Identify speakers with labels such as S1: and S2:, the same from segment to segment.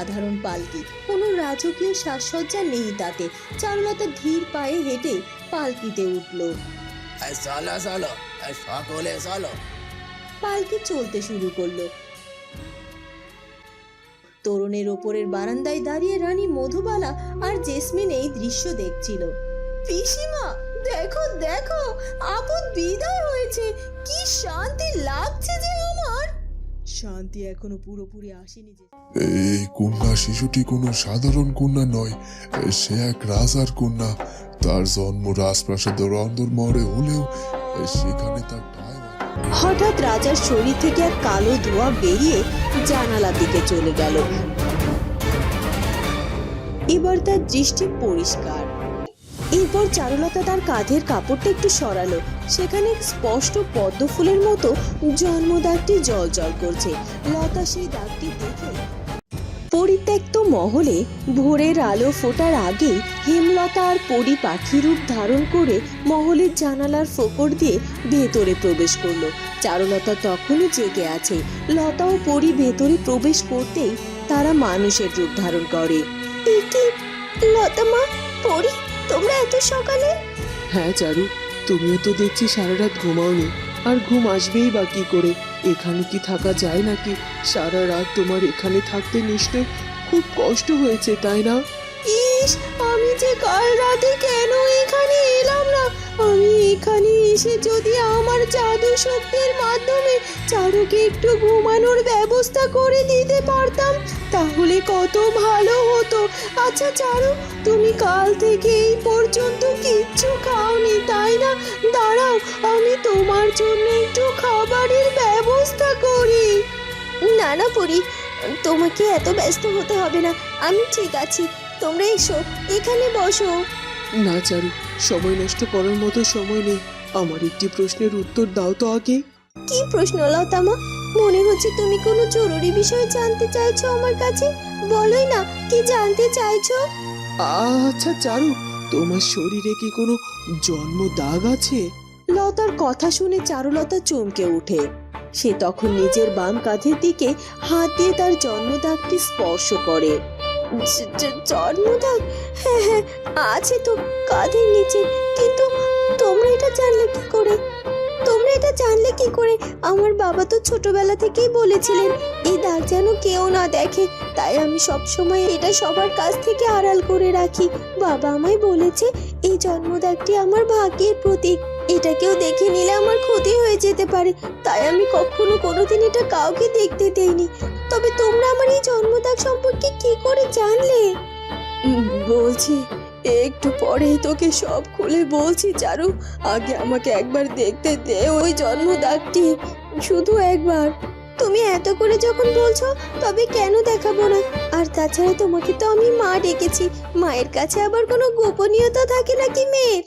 S1: সাধারণ পালকি। কোনো রাজকীয় সাজসজ্জা নেই তাতে। চারুলতা ধীর পায়ে হেঁটে পালকিতে উঠল।
S2: চলো চলো সকলে চলো।
S1: পালকি চলতে শুরু করল। তরুণের ওপরের বারান্দায় দাঁড়িয়ে রানী মধুবালা আর জেসমিন এই দৃশ্য দেখছিল। পিসিমা দেখো দেখো আপদ বিদায় হয়েছে। কি শান্তি লাগছে যে আমার। শান্তি এখনও পুরোপুরি আসেনি যে।
S3: এই কন্যা শিশুটি কোনো সাধারণ কন্যা নয় সে এক রাজার কন্যা। তার জন্ম রাজপ্রাসাদের অন্দরমহলে হলেও সেখানে তার
S1: হঠাৎ রাজার শরীর থেকে এক কালো ধোঁয়া বেরিয়ে জানালার দিকে চলে গেল। এবার তার দৃষ্টি পরিষ্কার। এরপর চারুলতা তার কাঁধের কাপড়টা একটু সরালো। সেখানে স্পষ্ট পদ্ম ফুলের মতো জন্মদাগটি জল জল করছে। লতা সেই দাগটি দেখে পরিত্যক্ত মহলে ভোরের আলো ফোটার আগে হেমলতা আর পরি পাখি রূপ ধারণ করে মহলের জানালার ফোকর দিয়ে ভেতরে প্রবেশ করল। চারুলতা তখনও জেগে আছে। লতা ও পরি ভেতরে প্রবেশ করতেই তারা মানুষের রূপ ধারণ করে। লতা মা, পরি? তোমরা এত সকালে?
S4: হ্যাঁ চারু তুমিও তো দেখছি সারা রাত ঘুমাওনি। আর ঘুম আসবেই বা কি করে? এখানে কি থাকা যায় নাকি? সারা রাত তোমার এখানে থাকতে নিশ্চয় খুব কষ্ট হয়েছে তাই না?
S1: ইস আমি যে কাল রাতে কেন এখানে এলাম না? আমি এখানে এসে যদি আমার জাদু শক্তির মাধ্যমে চারুকে একটু ঘুমানোর ব্যবস্থা করে দিতে পারতাম তাহলে কত ভালো হতো। আচ্ছা চারু তুমি কাল থেকে এই পর্যন্ত কিচ্ছু খাওনি তাই না? দাঁড়াও আমি তোমার জন্য একটু খাবারের ব্যবস্থা করি। না না পরি তোমাকে এত ব্যস্ত হতে হবে না। আমি ঠিক আছি তোমরা এসো এখানে বসো।
S4: না চারু সময় নষ্ট করার মতো সময় নেই। আমার একটি প্রশ্নের উত্তর দাও তো আগে।
S1: কি প্রশ্ন লতামা? মনে হচ্ছে তুমি কোনো জরুরি বিষয় জানতে চাইছো আমার কাছে। বলোই না কি জানতে চাইছো?
S4: আচ্ছা চারু তোমার শরীরে কি কোনো জন্ম দাগ আছে?
S1: লতার কথা শুনে চারুলতা চমকে ওঠে। সে তখন নিজের বাম কাঁধের দিকে হাত দিয়ে তার জন্মদাগটি স্পর্শ করে। জন্মদাগ? হ্যাঁ হ্যাঁ আছে তো কাঁধের নিচে কিন্তু তোমরা এটা জানলে কি করে? তোমরা এটা জানলে কি করে? আমার বাবা তো ছোটবেলা থেকেই বলেছিলেন, এই দাগ যেন কেউ না দেখে, তাই আমি সব সময় এটা সবার কাছ থেকে আড়াল করে রাখি। বাবা আমায় বলেছে, এই জন্মদাগটি আমার ভাগ্যের প্রতীক। এটা কেউ দেখে নিলে আমার ক্ষতি হয়ে যেতে পারে। তাই আমি কখনো কোনোদিন এটা কাউকে দেখতে দেইনি। তবে তোমরা আমার এই জন্মদাগ সম্পর্কে কি করে জানলে? বলছি একটু পরেই তোকে সব খুলে বলছি, চারু। আগে আমাকে একবার দেখতে দে ওই জন্মদাগটি। শুধু একবার। তুমি এত করে যখন বলছো, তবে কেন দেখাবো না? আর তাছাড়া তোমাকে তো আমি মা ডেকেছি। মায়ের কাছে আবার কোনো গোপনীয়তা থাকে নাকি মেয়ের?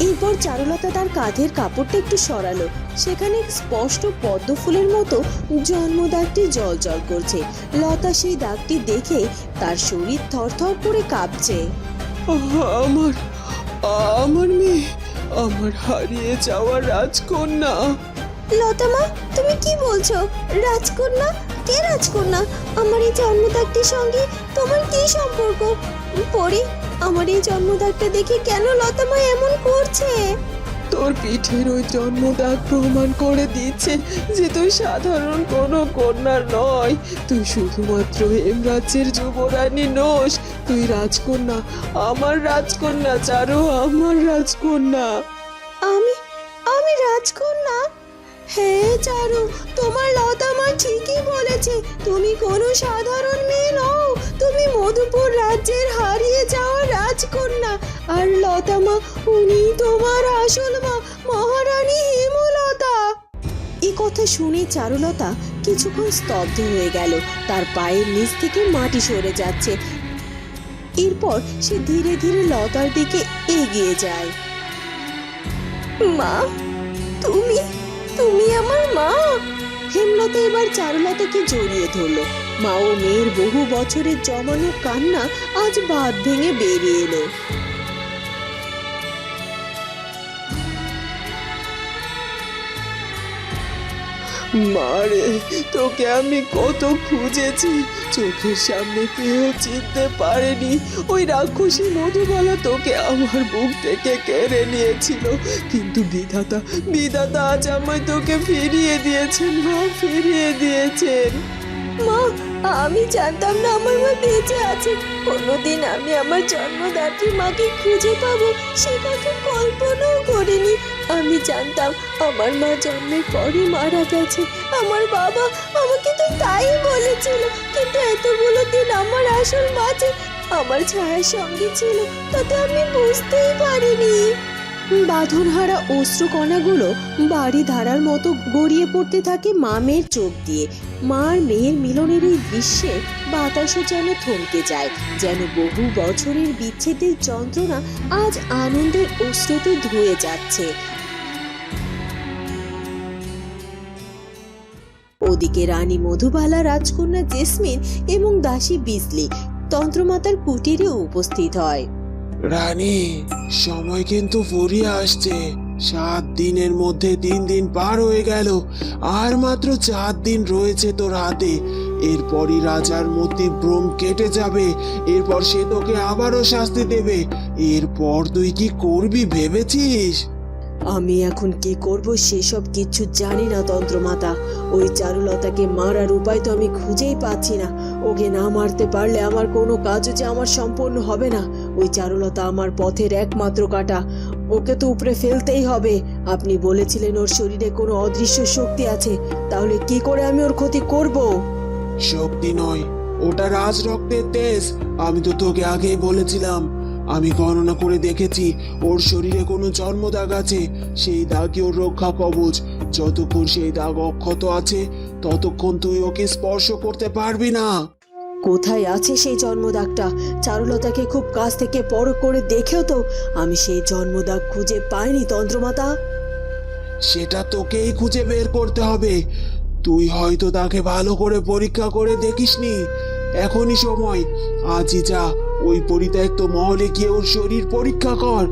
S1: এরপর চারুলতা তার কাঁধের কাপড়টা একটু সরালো। সেখানে স্পষ্ট পদ্ম ফুলের মতো জন্মদাগটি জল জল করছে। লতা সেই দাগটি দেখে তার শরীর থরথর করে কাঁপছে।
S4: আমার আমার মেয়ে, আমার হারিয়ে যাওয়া রাজকন্যা।
S1: লতামা, তুমি কি বলছো? রাজকন্যা? কে রাজকন্যা? আমার এই জন্মদাগটির সঙ্গে তোমার কি সম্পর্ক? পরে আমার এই জন্মদাগটা দেখে কেন লতামা এমন করছে?
S4: তোর পিঠের ওই জন্মদাগ প্রমাণ করে দিচ্ছে যে তুই সাধারণ কোনো কন্যা নয়। তুই শুধুমাত্র হেমরাজ্যের যুবরানী নোস। তুই রাজকন্যা, আমার রাজকন্যা, চারু, আমার রাজকন্যা।
S1: আমি আমি রাজকন্যা? হ্যাঁ চারু, তোমার লতামা ঠিকই বলেছে, তুমি কোনো সাধারণ মেয়ে নও, তুমি মধুপুর রাজ্যের হারিয়ে যাওয়া রাজকন্যা। আর লতামা উনি তোমার আসল মা, মহারানী হেমলতা। এই কথা শুনে চারুলতা কিছুক্ষণ স্তব্ধ হয়ে গেল, তার পায়ের নিচ থেকে মাটি সরে যাচ্ছে। এরপর সে ধীরে ধীরে লতার দিকে এগিয়ে যায়। মা, তুমি তুমি আমার মা। হেমলতা এবার চারুলতাকে জড়িয়ে ধরলো। মা ও মেয়ের বহু বছরের জমানো কান্না আজ বাদ ভেঙে বেরিয়ে এলো।
S4: মারে, তোকে আমি কত খুঁজেছি। চোখের সামনে কেউ চিনতে পারেনি। ওই রাক্ষসী মধুবালা তোকে আমার বুক থেকে কেড়ে নিয়েছিল। কিন্তু বিধাতা বিধাতা আজ আমায় তোকে ফিরিয়ে দিয়েছেন, মা, ফিরিয়ে দিয়েছেন।
S1: মা, আমি জানতাম না আমার মা বেঁচে আছে। কোনোদিন আমি আমার জন্মদাত্রী মাকে খুঁজে পাবো, সে কথা কল্পনাও করিনি। আমি জানতাম আমার মা জন্মের পরই মারা গেছে। আমার বাবা আমাকে তো তাই বলেছিল, কিন্তু এতগুলো দিন আমার আসল মা যে আমার ছায়ার সঙ্গে ছিল তাতে আমি বুঝতেই পারিনি। বাঁধনহারা অশ্রুকণাগুলো বাড়ি ধারার মতো গড়িয়ে পড়তে থাকে মামের চোখ দিয়ে। মার মেয়ের মিলনের এই দৃশ্যে বাতাসও যেন থমকে যায়, যেন বহু বছরের বিচ্ছেদের যন্ত্রণা আজ আনন্দের অশ্রুতে ধুয়ে যাচ্ছে। ওদিকে রানী মধুবালা, রাজকন্যা জেসমিন এবং দাসী বিজলি তন্ত্রমাতার কুটিরে উপস্থিত হয়।
S5: রানী, সময় কিন্তু ফুরিয়ে আসছে। সাত দিনের মধ্যে তিন দিন পার হয়ে গেল। আর মাত্র চার দিন রয়েছে তোর হাতে। এরপরই রাজার মতি ভ্রম কেটে যাবে, এরপর সে তোকে আবারও শাস্তি দেবে। এরপর তুই কি করবি ভেবেছিস?
S1: আমি এখন কি করব সেসব কিছু জানি না তন্ত্রমাতা। ওই চারুলতাকে মারার উপায় তো আমি খুঁজেই পাচ্ছি না। ওকে না মারতে পারলে আমার কোনো কাজও যে আমার সম্পূর্ণ হবে না। ওই চারুলতা আমার পথের একমাত্র কাটা। ওকে তো উপরে ফেলতেই হবে। আপনি বলেছিলেন ওর শরীরে কোনো অদৃশ্য শক্তি আছে। তাহলে কি করে আমি ওর ক্ষতি করব?
S5: শক্তি নয়। ওটা রাজ রক্তের তেজ। আমি তো তোকে আগেই বলেছিলাম। আমি গণনা করে দেখেছি ওর শরীরে কোনো জন্মদাগ আছে। সেই দাগই ওর রক্ষা কবচ। যতক্ষণ সেই দাগ অক্ষত আছে ততক্ষণ তুই ওকে স্পর্শ করতে পারবি না।
S1: কোথায় আছে সেই জন্মদাগটা? চারুলতাকে খুব কাছ থেকে পরখ করে দেখেও তো আমি সেই জন্মদাগ খুঁজে পাইনি তন্ত্রমাতা।
S5: সেটা তোকেই খুঁজে বের করতে হবে। তুই হয়তো তাকে ভালো করে পরীক্ষা করে দেখিসনি। এখনই সময়। আজই যা, ওই পরিত্যক্ত মহলে গিয়ে ওর শরীর পরীক্ষা কর।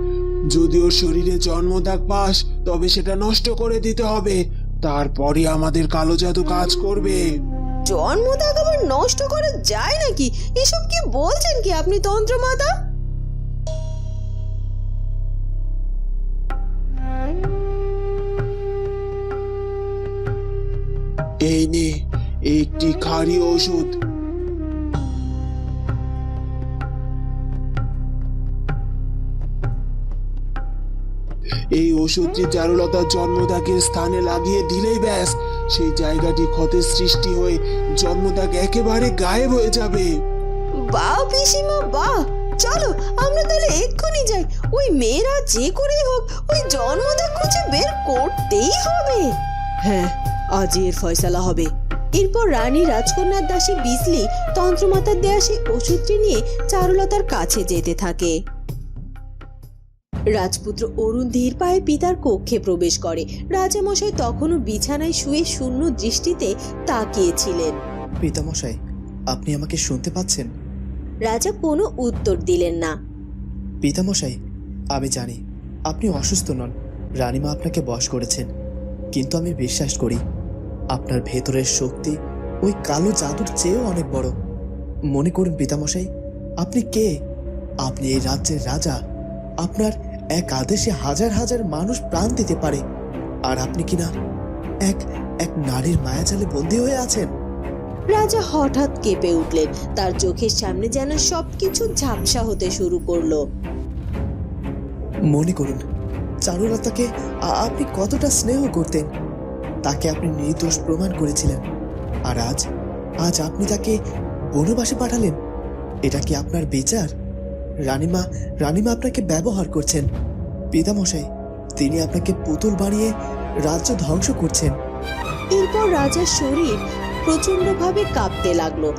S5: যদি ওর শরীরে জন্মদাগ পাস, তবে সেটা নষ্ট করে দিতে হবে। তারপরে আমাদের কালো জাদু কাজ করবে।
S1: জন্মদাগ আবার নষ্ট করা যায় নাকি? এসব কি বলছেন কি আপনি তন্ত্রমাতা?
S5: এই নে একটি খারি ওষুধ। এই ওষুধটি চারুলতার জন্মদাগের স্থানে লাগিয়ে দিলেই ব্যাস সেই জায়গাটি ক্ষতের সৃষ্টি হয়ে জন্মদাগ একেবারে গায়েব হয়ে যাবে।
S1: বাহ পিসিমা বাহ। চলো আমরা তাহলে এক্ষুনি যাই। ওই মেয়েরা যে করেই হোক ওই জন্মদাগ খুঁজে বের করতেই হবে। হ্যাঁ আজই এর ফয়সালা হবে। এরপর রানী রাজকন্যার দাসী বিজলি তন্ত্রমাতার দেয়া সেই ওষুধটি নিয়ে চারুলতার কাছে যেতে থাকে। রাজপুত্র অরুণ ধীর পায়ে পিতার কক্ষে প্রবেশ করে। রাজামশাই তখনও বিছানায় শুয়ে শূন্য দৃষ্টিতে তাকিয়েছিলেন।
S6: পিতামশাই আপনি আমাকে শুনতে পাচ্ছেন?
S1: রাজা কোনো উত্তর দিলেন না।
S6: পিতামশাই আমি জানি আপনি অসুস্থ নন। রানীমা আপনাকে বশ করেছেন। কিন্তু আমি বিশ্বাস করি আপনার ভেতরের শক্তি ওই কালো জাদুর চেয়েও অনেক বড়। মনে করুন পিতামশাই আপনি কে? আপনি এই রাজ্যের রাজা। আপনার এক আদেশে হাজার হাজার মানুষ প্রাণ দিতে পারে। আর আপনি কিনা এক এক নারীর মায়াজালে বন্দী হয়ে আছেন?
S1: রাজা হঠাৎ কেঁপে উঠলেন। তার চোখের সামনে যেন সবকিছু ঝাপসা হতে শুরু করল।
S6: মনে করুন চারুলতাকে আপনি কতটা স্নেহ করতেন। তাকে আপনি নির্দোষ প্রমাণ করেছিলেন। আর আজ আজ আপনি তাকে বনবাসে পাঠালেন। এটা কি আপনার বিচার? রানীমা রানীমা আপনাকে ব্যবহার করছেন। পিতামশাই তিনি আপনাকে পুতুল বানিয়ে রাজ্য ধ্বংস করছেন।
S1: এরপর রাজার শরীর প্রচন্ডভাবে কাঁপতে লাগল।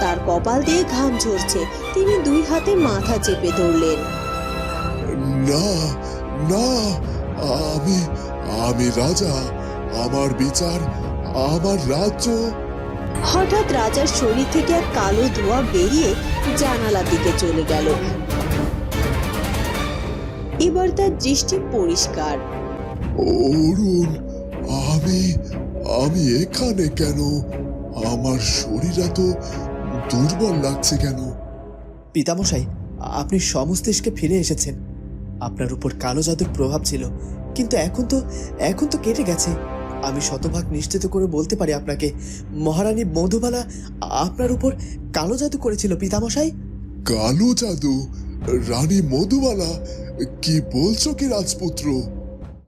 S1: তার কপাল দিয়ে ঘাম ঝরছে। তিনি দুই হাতে মাথা চেপে ধরলেন।
S3: না না আমি আমি রাজা। আমার বিচার আমার রাজ্য।
S1: হঠাৎ রাজার শরীর থেকে এক কালো ধোঁয়া বেরিয়ে জানালা দিকে চলে গেল। এবার তার দৃষ্টি পরিষ্কার।
S3: অরুণ আমি আমি এখানে কেন? আমার শরীর এত দুর্বল লাগছে কেন?
S6: পিতামশাই আপনি সমস্তিষ্কে ফিরে এসেছেন। আপনার উপর কালো জাদুর প্রভাব ছিল কিন্তু এখন তো এখন তো কেটে গেছে। আমি শতভাগ নিশ্চিত করে বলতে পারি আপনাকে মহারানী মধুবালা আপনার উপর কালো জাদু করেছিল পিতামশাই।
S3: কালো জাদু? রানী মধুবালা? কি বলছো কি রাজপুত্র?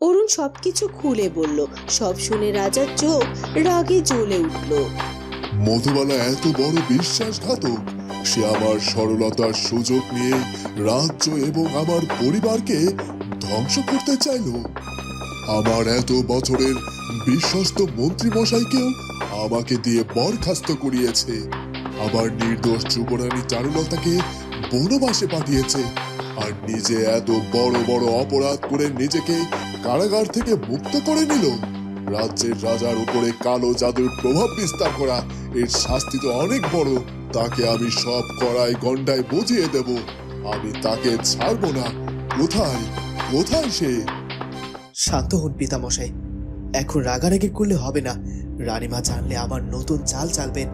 S1: অরুণ সবকিছু খুলে বলল। সব শুনে রাজার চোখ রাগে জ্বলে উঠল।
S3: মধুবালা এত বড় বিশ্বাসঘাতক। সে আমার সরলতার সুযোগ নিয়ে রাজ্য এবং আমার পরিবারকে ধ্বংস করতে চাইল। আমার এত বছরের বিশ্বস্ত মন্ত্রী মশাইকেও আমাকে দিয়ে বরখাস্ত করিয়েছে। আবার নির্দোষ যুবরানী চারুলতাকে বনবাসে পাঠিয়েছে আর নিজে এত বড় বড় অপরাধ করে নিজেকে কারাগার থেকে মুক্ত করে নিল। রাজ্যের রাজার উপরে কালো জাদুর প্রভাব বিস্তার করা এর শাস্তি তো অনেক বড়। তাকে আমি সব কড়াই গন্ডায় বুঝিয়ে দেব। আমি তাকে ছাড়বো না। কোথায়? কোথায় সে?
S6: শান্ত হন পিতামশাই। এখন রাগারাগি করলে হবে না। রানীমা জানলে আবার নতুন চাল চালবেন।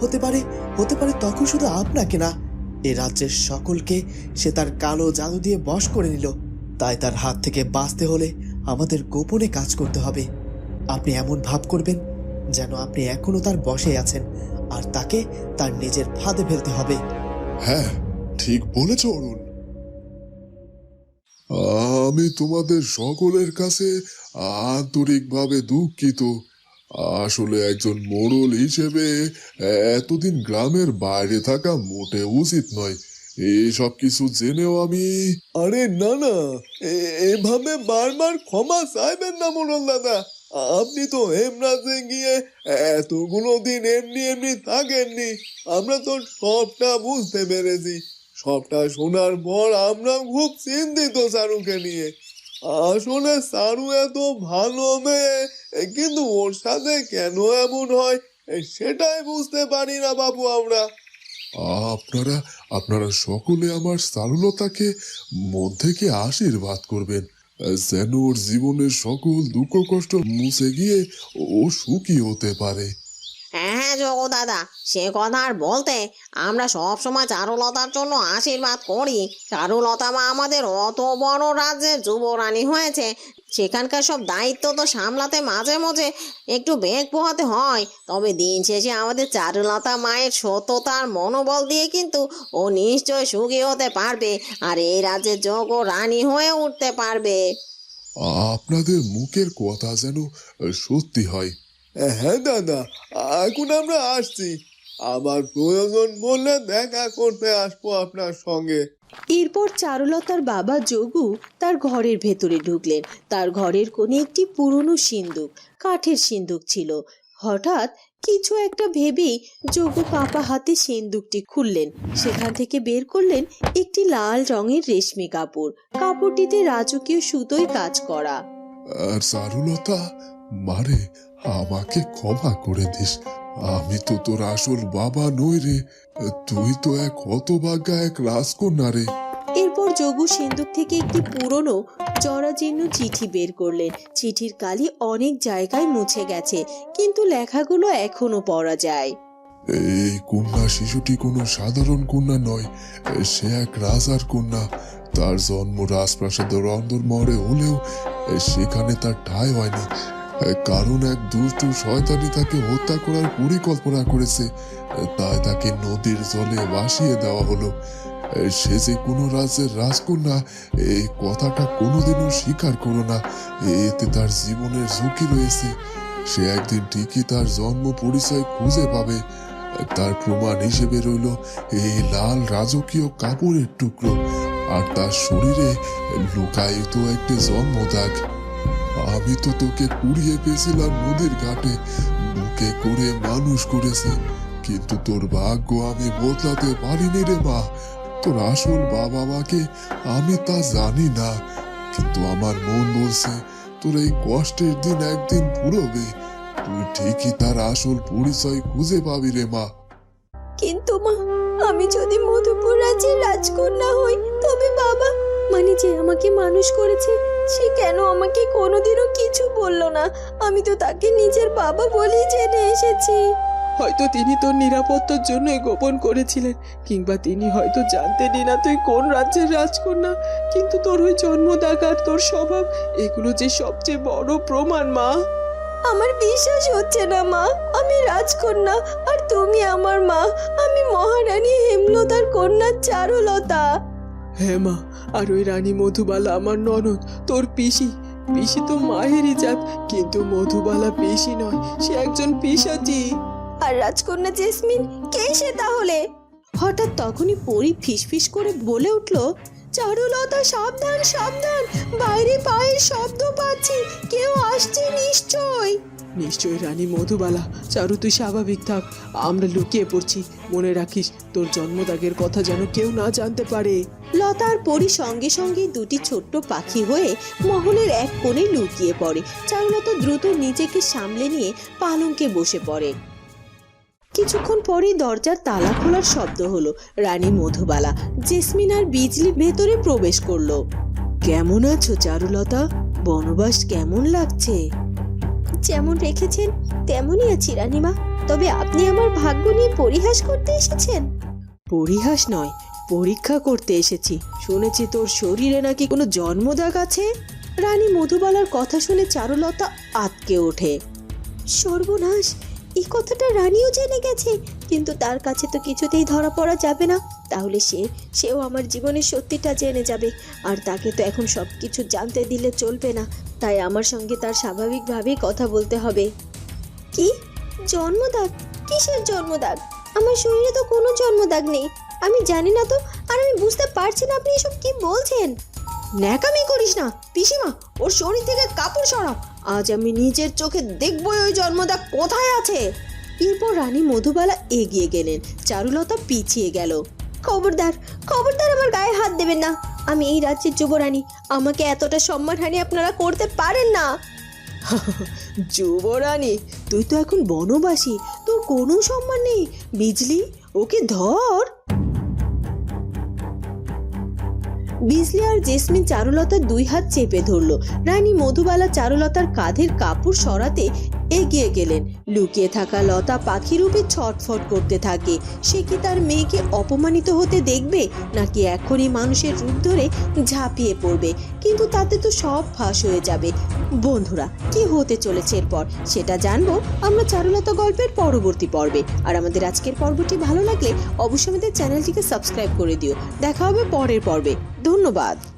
S6: হতে পারে হতে পারে তখন শুধু আপনাকে না। এ রাজ্যের সকলকে সে তার কালো জাদু দিয়ে বশ করে নিল। তাই তার হাত থেকে বাঁচতে হলে আমাদের গোপনে কাজ করতে হবে। আপনি এমন ভাব করবেন যেন আপনি এখনও তার বসে আছেন আর তাকে তার নিজের ফাঁদে ফেলতে হবে।
S3: হ্যাঁ ঠিক বলেছ অরুণ। আমি তোমাদের সকলের কাছে আন্তরিকভাবে দুঃখিত। আসলে একজন মোড়ল হিসেবে এতদিন গ্রামের বাইরে থাকা মোটে উচিত নয়। এসব কিছু জেনেও আমি আরে না না এভাবে বারবার ক্ষমা চাইবেন না মোড়ল দাদা। আপনি তো হেমরাজে গিয়ে এতগুলো দিন এমনি এমনি থাকেননি। আমরা তো সবটা বুঝতে পেরেছি। সবটা শোনার পর আমরা খুব চিন্তিত সারুকে নিয়ে। আসলে সারু এত ভালো মেয়ে, কিন্তু ওর সাথে কেন এমন হয়, সেটাই বুঝতে পারি না বাবু আমরা। আপনারা আপনারা সকলে আমার সারুলতাকে মন থেকে আশীর্বাদ করবেন? যেন ওর জীবনের সকল দুঃখ কষ্ট মুছে গিয়ে ও সুখী হতে পারে।
S7: হ্যাঁ যোগু দাদা, সে কথা আর বলতে আমরা সব সময় চারুলতার জন্য আশীর্বাদ করি। চারুলতা মা আমাদের অত বড় রাজ্যের যুবরানী হয়েছে। সেখানকার সব দায়িত্ব তো সামলাতে মাঝে মাঝে একটু বেগ পোহাতে হয়। তবে দিন শেষে আমাদের চারুলতা মায়ের সততার মনোবল দিয়ে কিন্তু ও নিশ্চয় সুখী হতে পারবে আর এই রাজ্যের যোগ ও রানী হয়ে উঠতে পারবে।
S3: আপনাদের মুখের কথা যেন সত্যি হয়। হ্যাঁ দাদা এখন আমরা আসছি। আবার প্রয়োজন বললে দেখা করতে আসব আপনার সঙ্গে।
S1: এরপর চারুলতার বাবা যোগু তার ঘরের ভেতরে ঢুকলেন। তার ঘরের কোণে একটি পুরনো সিন্দুক কাঠের সিন্দুক ছিল। হঠাৎ কিছু একটা ভেবেই যোগু কাপা হাতে সিন্দুকটি খুললেন। সেখান থেকে বের করলেন একটি লাল রঙের রেশমি কাপড়। কাপড়টিতে রাজকীয় সুতোয় কাজ করা।
S3: আর চারুলতা মারে আমাকে ক্ষমা করে দিস। আমি তো তোর আসল বাবা নই রে। তুই তো এক হতভাগ্যা এক রাজকন্যা রে।
S1: এরপর যোগু সিন্দুক থেকে একটি পুরনো জরাজীর্ণ চিঠি বের করলেন। চিঠির কালি অনেক জায়গায় মুছে গেছে কিন্তু লেখাগুলো এখনও পড়া যায়।
S3: এই কন্যা শিশুটি কোনো সাধারণ কন্যা নয় সে এক রাজার কন্যা। তার জন্ম রাজপ্রাসাদের অন্দরমহরে হলেও সেখানে তার ঠাঁই হয়নি। কারণ এক দুষ্টু শয়তানি তাকে হত্যা করার পরিকল্পনা করেছে। তাই তাকে নদীর জলে ভাসিয়ে দেওয়া হলো। সে যে কোনো রাজ্যের রাজকন্যা, এই কথাটা কোনোদিনও স্বীকার করো না। এতে তার জীবনের ঝুঁকি রয়েছে। সে একদিন ঠিকই তার জন্ম পরিচয় খুঁজে পাবে। তার প্রমাণ হিসেবে রইল এই লাল রাজকীয় কাপড়ের টুকরো। আর তার শরীরে লুকায়িত একটি জন্মদাগ। আমি তো তোকে কুড়িয়ে পেয়েছিলাম নদীর ঘাটে। বুকে করে মানুষ করেছে। কিন্তু তোর ভাগ্য আমি বদলাতে পারিনি রে মা। তোর আসল বাবা মাকে আমি তা জানি না। কিন্তু আমার মন বলছে, তোর এই কষ্টের দিন একদিন ফুরবে তুই ঠিকই তার আসল পরিচয় খুঁজে পাবি রে মা।
S1: কিন্তু মা, আমি যদি মধুপুর রাজ্যের রাজকন্যা হই, তবে বাবা মানে যে আমাকে মানুষ করেছে সে কেন আমাকে কোনোদিনও কিছু বলল না? আমি তো তাকে নিজের বাবা বলেই জেনে এসেছি।
S4: হয়তো তিনি তোর নিরাপত্তার জন্য গোপন করেছিলেন কিংবা তিনি হয়তো জানতেনই না তুই কোন রাজ্যের রাজকন্যা। কিন্তু তোর ওই জন্মদাগ আর তোর স্বভাব এগুলো যে সবচেয়ে বড় প্রমাণ মা।
S1: আমার বিশ্বাস হচ্ছে না মা। আমি রাজকন্যা আর তুমি আমার মা। আমি মহারানী হেমলতার কন্যা চারুলতা।
S4: হ্যাঁ মা, আর ওই রানী মধুবালা আমার ননদ, তোর পিসি। পিসি তো মায়েরই জাত, কিন্তু মধুবালা পিসি নয়, সে একজন পিসাচি।
S1: আর রাজকন্যা জেসমিন, কে সে তাহলে? হঠাৎ তখনই পরি ফিসফিস করে বলে উঠল, চারুলতা, সাবধান সাবধান, বাইরে পায়ের শব্দ পাচ্ছি, কেউ আসছে নিশ্চয়?
S4: নিশ্চয় রানী মধুবালা চারু তুই স্বাভাবিক থাক আমরা লুকিয়ে পড়ছি। মনে রাখিস তোর জন্মদাগের কথা যেন কেউ না জানতে পারে।
S1: লতার পরি সঙ্গে সঙ্গে দুটি ছোট্ট পাখি হয়ে মহলের এক কোণে লুকিয়ে পড়ে। চারুলতা দ্রুত নিজেকে সামলে নিয়ে পালঙ্কে বসে পড়ে। কিছুক্ষণ পরেই দরজার তালা খোলার শব্দ হলো। রানী মধুবালা জেসমিন আর বিজলি ভেতরে প্রবেশ করল। কেমন আছো চারুলতা? বনবাস কেমন লাগছে? যেমন রেখেছেন তেমনই আছি রানীমা। তবে আপনি আমার ভাগ্য নিয়ে পরিহাস করতে এসেছেন। পরিহাস নয় পরীক্ষা করতে এসেছি। শুনেছি তোর শরীরে নাকি কোনো জন্মদাগ আছে? রানী মধুবালার কথা শুনে চারুলতা আতকে ওঠে। সর্বনাশ এই কথাটা রানীও জেনে গেছে। কিন্তু তার কাছে তো কিছুতেই ধরা পড়া যাবে না। তাহলে সে সেও আমার জীবনের সত্যিটা জেনে যাবে। আর তাকে তো এখন সব কিছু জানতে দিলে চলবে না। তাই আমার সঙ্গে তার স্বাভাবিকভাবেই কথা বলতে হবে। কি? জন্মদাগ? কিসের জন্মদাগ? আমার শরীরে তো কোনো জন্মদাগ নেই। আমি জানি না তো, আর আমি বুঝতে পারছি না আপনি এসব কি বলছেন? ন্যাকামি করিস না, পিসিমা, ওর শরীর থেকে কাপড় সরাও। আজ আমি নিজের চোখে দেখব ওই জন্মদাগ কোথায় আছে। এরপর রানী মধুবালা এগিয়ে গেলেন, চারুলতা পিছিয়ে গেল। খবরদার খবরদার আমার গায়ে হাত দেবেন না। আমি এই রাজ্যের যুবরানী, আমাকে এতটা সম্মানহানি আপনারা করতে পারেন না। যুবরানী, তুই তো এখন বনবাসী, তোর কোনো সম্মান নেই। বিজলি, ওকে ধর। বিজলি আর জেসমিন চারুলতার দুই হাত চেপে ধরলো। রানী মধুবালা চারুলতার কাঁধের কাপড় সরাতে এগিয়ে গেলেন। লুকিয়ে থাকা লতা পাখি রূপে ছটফট করতে থাকে। সে কি তার মেয়েকে অপমানিত হতে দেখবে, নাকি এখনই মানুষের রূপ ধরে ঝাঁপিয়ে পড়বে? কিন্তু তাতে তো সব ফাঁস হয়ে যাবে। বন্ধুরা, কি হতে চলেছে এরপর? সেটা জানব আমরা চারুলতা গল্পের পরবর্তী পর্বে। আর আমাদের আজকের পর্বটি ভালো লাগলে অবশ্যই আমাদের চ্যানেলটিকে সাবস্ক্রাইব করে দিও। দেখা হবে পরের পর্বে। ধন্যবাদ।